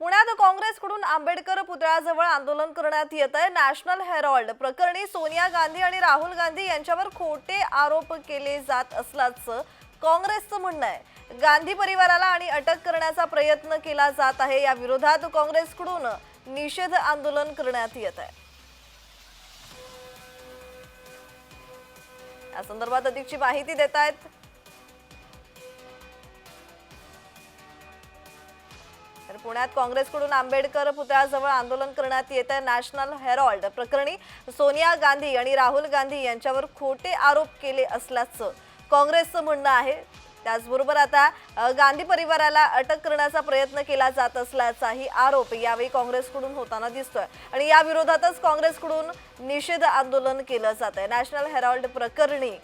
पुण्यात काँग्रेसकडून आंबेडकर पुतळ्याजवळ आंदोलन करण्यात येत आहे. नॅशनल हेरॉल्ड प्रकरणी सोनिया गांधी आणि राहुल गांधी यांच्यावर खोटे आरोप केले जात असल्याचं काँग्रेसचं म्हणणं आहे. गांधी परिवाराला आणि अटक करण्याचा प्रयत्न केला जात आहे. या विरोधात काँग्रेसकडून निषेध आंदोलन करण्यात येत आहे. या संदर्भात अधिकची माहिती देत आहेत पुण्यात काँग्रेसकडून आंबेडकर पुतळ्याजवळ आंदोलन करण्यात येत आहे. नॅशनल हेरॉल्ड प्रकरणी सोनिया गांधी आणि राहुल गांधी यांच्यावर खोटे आरोप केले असल्याचं काँग्रेसचं म्हणणं आहे. त्याचबरोबर आता गांधी परिवाराला अटक करण्याचा प्रयत्न केला जात असल्याचाही आरोप यावेळी काँग्रेसकडून होताना दिसतोय. आणि या विरोधातच काँग्रेसकडून निषेध आंदोलन केलं जात आहे. नॅशनल हेरॉल्ड प्रकरणी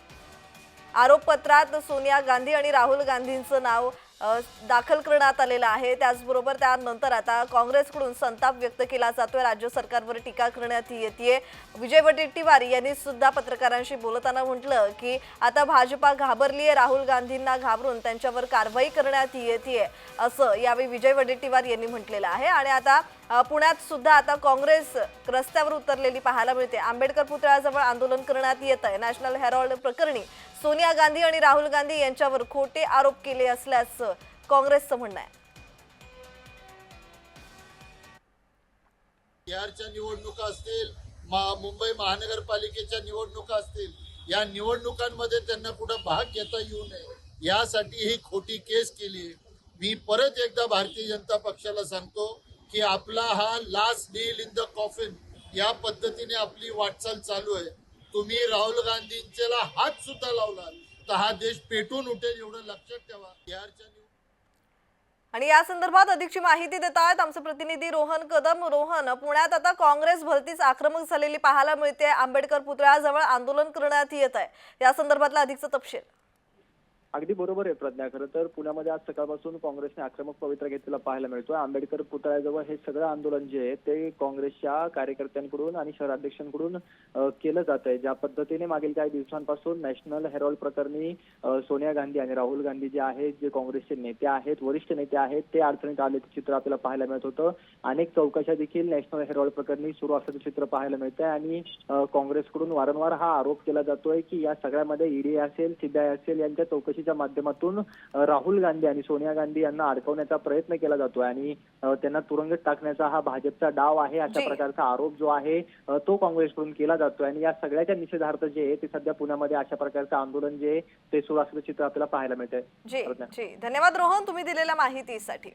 आरोपपत्रात सोनिया गांधी आणि राहुल गांधींचं नाव दाखल करण्यात आलेला आहे. त्याचबरोबर त्यानंतर आता काँग्रेसकडून संताप व्यक्त केला जातोय. राज्य सरकारवर टीका करण्यात येते विजय वडेट्टीवार यांनी सुद्धा पत्रकारांशी बोलताना म्हटलं की आता भाजपा घाबरली आहे राहुल गांधींना घाबरून त्यांच्यावर कारवाई करण्यात येते असं यावेळी विजय वडेट्टीवार यांनी म्हटलेलं आहे. आणि आता पुण्यात सुद्धा आता काँग्रेस रस्त्यावर उतरलेली पाहायला मिळते. आंबेडकर पुतळ्याजवळ आंदोलन करण्यात येत आहे. नॅशनल हेरॉल्ड प्रकरणी सोनिया गांधी आणि राहुल गांधी यांच्यावर खोटे आरोप केले असल्याचं काँग्रेसचं म्हणणं आहे. बिहारच्या निवडणुका असतील मुंबई महानगरपालिकेच्या निवडणुका असतील या निवडणुकांमध्ये त्यांना कुठं भाग घेता येऊ नये यासाठी ही खोटी केस केली. मी परत एकदा भारतीय जनता पक्षाला सांगतो की आपला हा last deal in the coffin या पद्धतीने आपली वाटचाल चालू आहे. तुम्ही राहुल गांधींच्याला हात सुद्धा लावला तर हा देश पेटून उठेल एवढं लक्षात ठेवा. बिहारच्या आणि या संदर्भात अधिकची माहिती देत आहेत आमचे प्रतिनिधी रोहन कदम. रोहन पुण्यात आता काँग्रेस भरतीच आक्रमक झालेली पाहायला मिळते आंबेडकर पुतळ्याजवळ आंदोलन करण्यात येत आहे या संदर्भातला अधिकचा तपशील. अगदी बरोबर आहे प्रज्ञा. खरं तर पुण्यामध्ये आज सकाळपासून काँग्रेसने आक्रमक पवित्रा घेतलेला पाहायला मिळतोय. आंबेडकर पुतळ्याजवळ हे सगळं आंदोलन जे आहे ते काँग्रेसच्या कार्यकर्त्यांकडून आणि शहराध्यक्षांकडून केलं जात आहे. ज्या पद्धतीने मागील काही दिवसांपासून नॅशनल हेरॉल्ड प्रकरणी सोनिया गांधी आणि राहुल गांधी जे आहेत जे काँग्रेसचे नेते आहेत वरिष्ठ नेते आहेत ते अडचणीत आल्याचं चित्र आपल्याला पाहायला मिळत होतं. अनेक चौकशा देखील नॅशनल हेरॉल्ड प्रकरणी सुरू असल्याचं चित्र पाहायला मिळत आहे आणि काँग्रेसकडून वारंवार हा आरोप केला जातोय की या सगळ्यामध्ये ईडी असेल सीबीआय असेल यांच्या चौकशीच्या माध्यमातून राहुल गांधी आणि सोनिया गांधी यांना अडकवण्याचा प्रयत्न केला जातोय आणि त्यांना तुरुंगात टाकण्याचा हा भाजपचा डाव आहे अशा. प्रकारचा आरोप जो आहे तो काँग्रेसकडून केला जातोय आणि या सगळ्याच्या निषेधार्थ जे आहे ते सध्या पुण्यामध्ये अशा प्रकारचं आंदोलन जे आहे ते सुरू असल्याचं चित्र आपल्याला पाहायला मिळतंय धन्यवाद रोहन तुम्ही दिलेल्या माहितीसाठी.